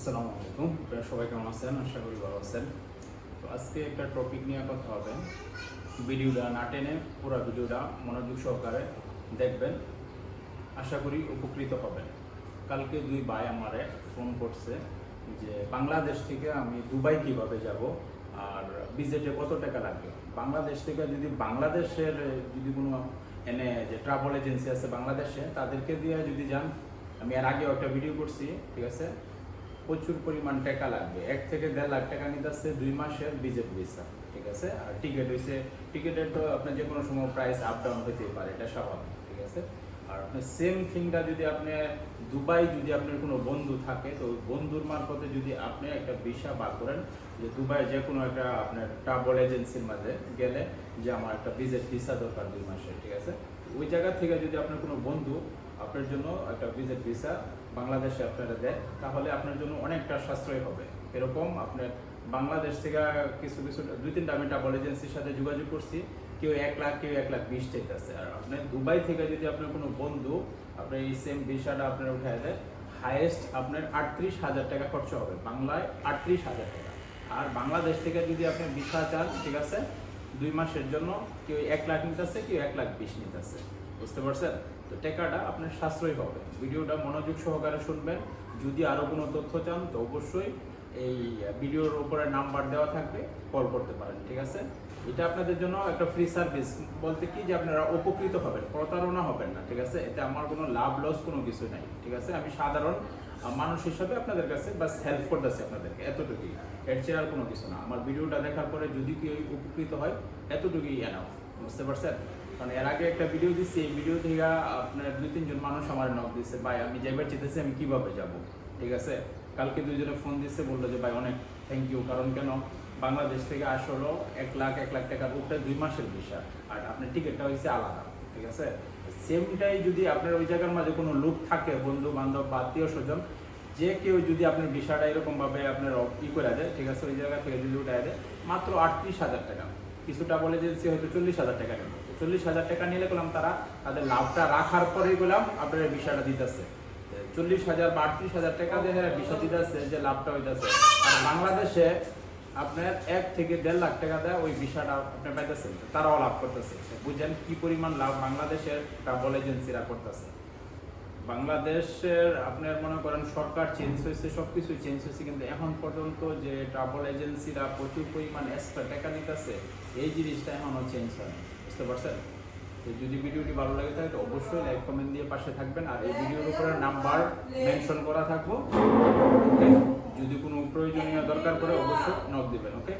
আসসালামু আলাইকুম। আপনারা সবাই কেমন আছেন? আশা করি ভালো আছেন। তো আজকে একটা টপিক নিয়ে কথা হবে। ভিডিওটা না টেনে পুরো ভিডিওটা মনোযোগ সহকারে দেখবেন। আশা করি উপকৃত হবেন। কালকে দুই ভাই আমারে ফোন করছে যে, বাংলাদেশ থেকে আমি দুবাই কীভাবে যাব? আর বিজেটে কত টাকা লাগবে? বাংলাদেশ থেকে যদি বাংলাদেশের, যদি কোনো এনে যে ট্রাভেল এজেন্সি আছে বাংলাদেশে, তাদেরকে দিয়ে যদি যান, আমি এর আগেও একটা ভিডিও করছি, ঠিক আছে? প্রচুর পরিমাণ টাকা লাগবে। এক থেকে দেড় লাখ টাকা নিতে আসছে দুই মাসের বিজেপ ভিসা ঠিক আছে? আর টিকিট হয়েছে টিকিটের তো আপনার যে কোনো সময় প্রাইস আপ ডাউন হতে পারে, এটা স্বাভাবিক, ঠিক আছে? আর আপনার সেম থিংটা যদি আপনি দুবাই যদি আপনার কোনো বন্ধু থাকে, তো বন্ধুর মারফতে যদি আপনি একটা ভিসা বার করেন, যে দুবাই যে কোনো একটা আপনার ট্রাভেল এজেন্সির মাঝে গেলে যে আমার একটা ভিজিট ভিসা দরকার দুই মাসের, ঠিক আছে? ওই জায়গা থেকে যদি আপনার কোনো বন্ধু আপনার জন্য একটা ভিজিট ভিসা বাংলাদেশে আপনারা দেয় তাহলে আপনার জন্য অনেকটা সাশ্রয় হবে। এরকম আপনার বাংলাদেশ থেকে কিছু কিছু, দুই তিনটা আমি ট্রাভেল এজেন্সির সাথে যোগাযোগ করছি, কেউ এক লাখ, কেউ এক লাখ বিশ চাইতেছে। আর আপনার দুবাই থেকে যদি আপনার কোনো বন্ধু আপনার এই সেম ভিসাটা আপনার উঠায় দেয় হায়েস্ট আপনার আটত্রিশ হাজার টাকা খরচ হবে। বাংলায় আটত্রিশ হাজার টাকা। আর বাংলাদেশ থেকে যদি আপনি ভিসা চান, ঠিক আছে, দুই মাসের জন্য কেউ এক লাখ নিতেছে, কেউ এক লাখ বিশ নিতেছে। বুঝতে পারছেন? তো টেকাটা আপনার সাশ্রয় হবে। ভিডিওটা মনোযোগ সহকারে শুনবেন। যদি আরও কোনো তথ্য চান, তো অবশ্যই এই ভিডিওর ওপরে নাম্বার দেওয়া থাকবে, কল করতে পারেন, ঠিক আছে? এটা আপনাদের জন্য একটা ফ্রি সার্ভিস বলতে কি যে আপনারা উপকৃত হবেন, প্রতারণা হবেন না, ঠিক আছে? এতে আমার কোনো লাভ লস কোনো কিছু নাই, ঠিক আছে? আমি সাধারণ মানুষ হিসাবে আপনাদের কাছে বাস হেল্প করতেছি আপনাদেরকে, এতটুকুই। এর চেয়ে আর কোনো কিছু না। আমার ভিডিওটা দেখার পরে যদি কেউ উপকৃত হয়, এতটুকুই এনাফ বুঝতে পারছেন? কারণ এর আগে একটা ভিডিও দিচ্ছি এই ভিডিও থেকে আপনার দুই, তিনজন মানুষ আমার নক দিচ্ছে ভাই, আমি যেবার চেতেছি আমি কীভাবে যাব? ঠিক আছে? কালকে দুইজনে ফোন দিচ্ছে বলল যে, ভাই, অনেক থ্যাংক ইউ কারণ কেন? বাংলাদেশ থেকে আসলো এক লাখ এক লাখ টাকার উপরে দুই মাসের ভিসা। আর আপনার টিকিটটা হয়েছে আলাদা। ঠিক আছে? সেমটাই যদি আপনার ওই জায়গার মাঝে কোনো লোক থাকে বন্ধু বান্ধব বা আত্মীয় স্বজন যে কেউ যদি আপনার ভিসাটা এরকম ভাবে আপনার ই করে দেয়, ঠিক আছে? ওই জায়গা থেকে যদি উঠায় দেয়, মাত্র আটত্রিশ হাজার টাকা। কিছুটা বলে এজেন্সি হয়তো চল্লিশ হাজার টাকা নেবে। চল্লিশ হাজার টাকা নিলে গেলাম তারা তাদের লাভটা রাখার পরেই গেলাম আপনার বিষয়টা দিতেছে। চল্লিশ হাজার বা আটত্রিশ হাজার টাকা দিয়ে হ্যাঁ বিষয় দিতেছে যে লাভটা হইতেছে। আর বাংলাদেশে আপনার এক থেকে দেড় লাখ টাকা দেয়, ওই বিষয়টা আপনি পাইতেছেন। তারাও লাভ করতেছে। বুঝেন কি পরিমাণ লাভ বাংলাদেশের ট্রাভেল এজেন্সিরা করতেছে। বাংলাদেশের আপনার মনে করেন সরকার চেঞ্জ হয়েছে সব কিছু চেঞ্জ হয়েছে, কিন্তু এখন পর্যন্ত যে ট্রাভেল এজেন্সিরা প্রচুর পরিমাণ এক্সট্রা টাকা নিতেছে এই জিনিসটা এখনও চেঞ্জ হয় বুঝতে পারছেন? তো যদি ভিডিওটি ভালো লাগে থাকে অবশ্যই লাইক কমেন্ট দিয়ে পাশে থাকবেন। আর এই ভিডিওর উপরে নাম্বার মেনশন করা থাকব? যদি কোনো প্রয়োজনীয় দরকার পড়ে অবশ্যই নক দেবেন ওকে